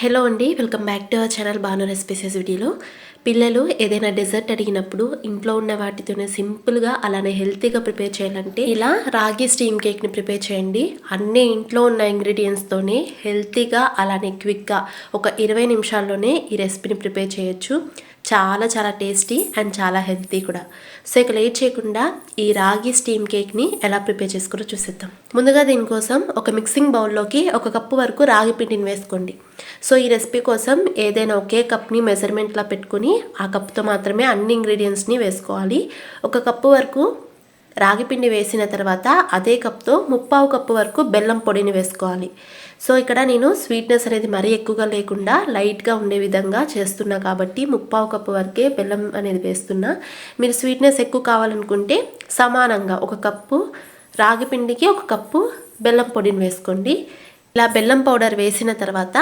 Hello అండి welcome back to our channel Banu recipes వీడియోలో. పిల్లలు ఏదైనా డెజర్ట్ అడిగినప్పుడు ఇంట్లో ఉన్న వాటితోనే సింపుల్గా అలానే హెల్తీగా ప్రిపేర్ చేయాలంటే ఇలా రాగి స్టీమ్ కేక్ని ప్రిపేర్ చేయండి. అన్ని ఇంట్లో ఉన్న ఇంగ్రీడియంట్స్తోనే హెల్తీగా అలానే క్విక్గా ఒక ఇరవై నిమిషాల్లోనే ఈ రెసిపీని ప్రిపేర్ చేయొచ్చు. చాలా చాలా టేస్టీ అండ్ చాలా హెల్తీ కూడా. సో ఇక లేట్ చేయకుండా ఈ రాగి స్టీమ్ కేక్ని ఎలా ప్రిపేర్ చేసుకోరో చూసేద్దాం. ముందుగా దీనికోసం ఒక మిక్సింగ్ బౌల్లోకి ఒక కప్పు వరకు రాగి పిండిని వేసుకోండి. సో ఈ రెసిపీ కోసం ఏదైనా ఒకే కప్ని మెజర్మెంట్లా పెట్టుకుని ఆ కప్తో మాత్రమే అన్ని ఇంగ్రీడియంట్స్ని వేసుకోవాలి. ఒక కప్పు వరకు రాగి పిండి వేసిన తర్వాత అదే కప్తో ముప్పావు కప్పు వరకు బెల్లం పొడిని వేసుకోవాలి. సో ఇక్కడ నేను స్వీట్నెస్ అనేది మరీ ఎక్కువగా లేకుండా లైట్గా ఉండే విధంగా చేస్తున్నా కాబట్టి ముప్పావు కప్పు వరకే బెల్లం అనేది వేస్తున్నా. మీరు స్వీట్నెస్ ఎక్కువ కావాలనుకుంటే సమానంగా ఒక కప్పు రాగి పిండికి ఒక కప్పు బెల్లం పొడిని వేసుకోండి. ఇలా బెల్లం పౌడర్ వేసిన తర్వాత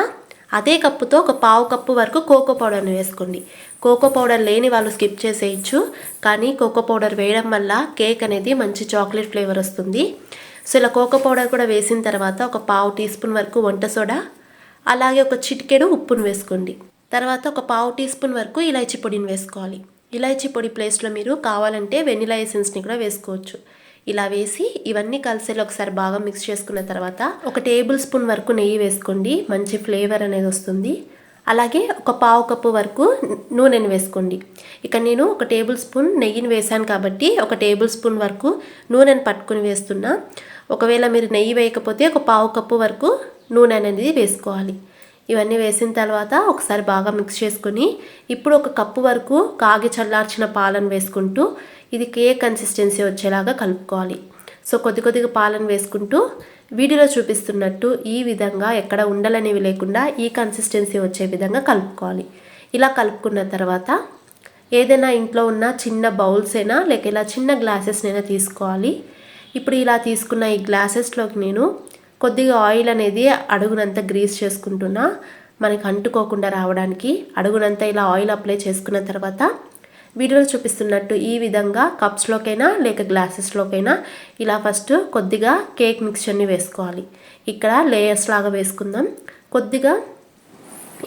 అదే కప్పుతో ఒక పావు కప్పు వరకు కోకో పౌడర్ని వేసుకోండి. కోకో పౌడర్ లేని వాళ్ళు స్కిప్ చేసేయచ్చు కానీ కోకో పౌడర్ వేయడం వల్ల కేక్ అనేది మంచి చాక్లెట్ ఫ్లేవర్ వస్తుంది. సో ఇలా కోకో పౌడర్ కూడా వేసిన తర్వాత ఒక పావు టీ స్పూన్ వరకు వంట సోడా అలాగే ఒక చిటికెడు ఉప్పును వేసుకోండి. తర్వాత ఒక పావు టీ స్పూన్ వరకు ఇలాచీ పొడిని వేసుకోవాలి. ఇలాచీ పొడి ప్లేస్లో మీరు కావాలంటే వెనిలా ఎసెన్స్ని కూడా వేసుకోవచ్చు. ఇలా వేసి ఇవన్నీ కలిసేలా ఒకసారి బాగా మిక్స్ చేసుకున్న తర్వాత ఒక టేబుల్ స్పూన్ వరకు నెయ్యి వేసుకోండి మంచి ఫ్లేవర్ అనేది వస్తుంది. అలాగే ఒక పావు కప్పు వరకు నూనెను వేసుకోండి. ఇక నేను ఒక టేబుల్ స్పూన్ నెయ్యిని వేసాను కాబట్టి ఒక టేబుల్ స్పూన్ వరకు నూనెను పట్టుకుని వేస్తున్నా. ఒకవేళ మీరు నెయ్యి వేయకపోతే ఒక పావు కప్పు వరకు నూనె అనేది వేసుకోవాలి. ఇవన్నీ వేసిన తర్వాత ఒకసారి బాగా మిక్స్ చేసుకొని ఇప్పుడు ఒక కప్పు వరకు కాగి చల్లార్చిన పాలను వేసుకుంటూ ఇది కేక్ కన్సిస్టెన్సీ వచ్చేలాగా కలుపుకోవాలి. సో కొద్ది కొద్దిగా పాలను వేసుకుంటూ వీడియోలో చూపిస్తున్నట్టు ఈ విధంగా ఎక్కడ ఉండలనేవి లేకుండా ఈ కన్సిస్టెన్సీ వచ్చే విధంగా కలుపుకోవాలి. ఇలా కలుపుకున్న తర్వాత ఏదైనా ఇంట్లో ఉన్న చిన్న బౌల్స్ అయినా లేక ఇలా చిన్న గ్లాసెస్నైనా తీసుకోవాలి. ఇప్పుడు ఇలా తీసుకున్న ఈ గ్లాసెస్లోకి నేను కొద్దిగా ఆయిల్ అనేది అడుగునంతా గ్రీస్ చేసుకుంటున్నా మనకి అంటుకోకుండా రావడానికి. అడుగునంతా ఇలా ఆయిల్ అప్లై చేసుకున్న తర్వాత వీడియోలో చూపిస్తున్నట్టు ఈ విధంగా కప్స్లోకైనా లేక గ్లాసెస్లోకైనా ఇలా ఫస్ట్ కొద్దిగా కేక్ మిక్స్చర్ని వేసుకోవాలి. ఇక్కడ లేయర్స్ లాగా వేసుకుందాం. కొద్దిగా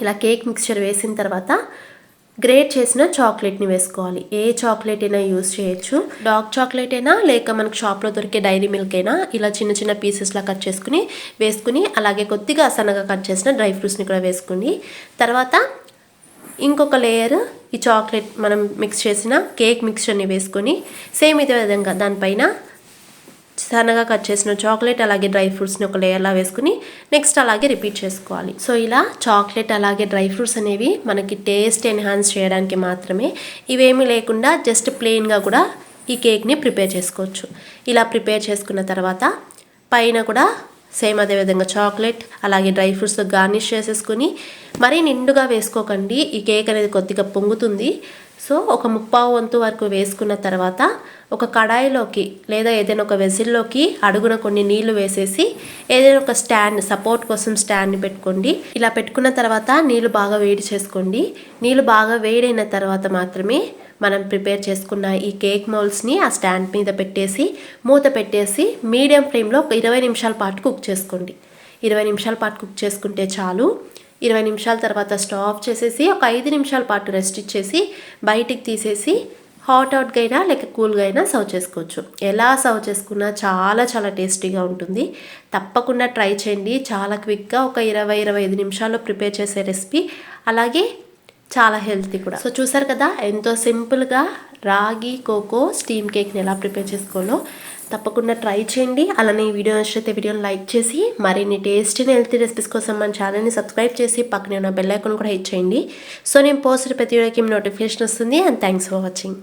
ఇలా కేక్ మిక్స్చర్ వేసిన తర్వాత గ్రేట్ చేసిన చాక్లెట్ని వేసుకోవాలి. ఏ చాక్లెట్ అయినా యూస్ చేయొచ్చు. డార్క్ చాక్లెట్ అయినా లేక మనకు షాప్లో దొరికే డైరీ మిల్క్ అయినా ఇలా చిన్న చిన్న పీసెస్లా కట్ చేసుకుని వేసుకుని అలాగే కొద్దిగా సన్నగా కట్ చేసిన డ్రై ఫ్రూట్స్ని కూడా వేసుకోండి. తర్వాత ఇంకొక లేయర్ ఈ చాక్లెట్ మనం మిక్స్ చేసిన కేక్ మిక్స్చర్ని వేసుకొని సేమ్ ఇదే విధంగా దానిపైన సన్నగా కట్ చేసిన చాక్లెట్ అలాగే డ్రై ఫ్రూట్స్ని ఒక లేయర్లా వేసుకుని నెక్స్ట్ అలాగే రిపీట్ చేసుకోవాలి. సో ఇలా చాక్లెట్ అలాగే డ్రై ఫ్రూట్స్ అనేవి మనకి టేస్ట్ ఎన్హాన్స్ చేయడానికి మాత్రమే. ఇవేమీ లేకుండా జస్ట్ ప్లెయిన్గా కూడా ఈ కేక్ని ప్రిపేర్ చేసుకోవచ్చు. ఇలా ప్రిపేర్ చేసుకున్న తర్వాత పైన కూడా సేమ్ అదే విధంగా చాక్లెట్ అలాగే డ్రై ఫ్రూట్స్ గార్నిష్ చేసేసుకుని మరీ నిండుగా వేసుకోకండి. ఈ కేక్ అనేది కొద్దిగా పొంగుతుంది. సో ఒక ముప్పావు వంతు వరకు వేసుకున్న తర్వాత ఒక కడాయిలోకి లేదా ఏదైనా ఒక వెజిల్లోకి అడుగున కొన్ని నీళ్ళు వేసేసి ఏదైనా ఒక స్టాండ్ సపోర్ట్ కోసం స్టాండ్ని పెట్టుకోండి. ఇలా పెట్టుకున్న తర్వాత నీళ్ళు బాగా వేడి చేసుకోండి. నీళ్ళు బాగా వేడైన తర్వాత మాత్రమే మనం ప్రిపేర్ చేసుకున్న ఈ కేక్ మౌల్స్ని ఆ స్టాండ్ మీద పెట్టేసి మూత పెట్టేసి మీడియం ఫ్లేమ్లో ఒక ఇరవై నిమిషాల పాటు కుక్ చేసుకోండి. ఇరవై నిమిషాల పాటు కుక్ చేసుకుంటే చాలు. ఇరవై నిమిషాల తర్వాత స్టవ్ ఆఫ్ చేసేసి ఒక ఐదు నిమిషాల పాటు రెస్ట్ ఇచ్చేసి బయటికి తీసేసి హాట్ అవుట్గా అయినా లేక కూల్గా అయినా సర్వ్ చేసుకోవచ్చు. ఎలా సర్వ్ చేసుకున్నా చాలా చాలా టేస్టీగా ఉంటుంది. తప్పకుండా ట్రై చేయండి. చాలా క్విక్గా ఒక ఇరవై ఇరవై ఐదు నిమిషాల్లో ప్రిపేర్ చేసే రెసిపీ. అలాగే చాలా హెల్తీ కూడా. సో చూసారు కదా ఎంతో సింపుల్గా రాగి కోకో స్టీమ్ కేక్ని ఎలా ప్రిపేర్ చేసుకోవాలో తప్పకుండా ట్రై చేయండి. అలానే ఈ వీడియో నచ్చితే వీడియోని లైక్ చేసి మరిన్ని టేస్టీ హెల్తీ రెసిపీస్ కోసం మన ఛానల్ని సబ్స్క్రైబ్ చేసి పక్కనే ఉన్న బెల్ ఐకాన్ కూడా హిట్ చేయండి. సో నేను పోస్ట్ ప్రతి వీడియోకి నోటిఫికేషన్ వస్తుంది అండ్ థ్యాంక్స్ ఫర్ వాచింగ్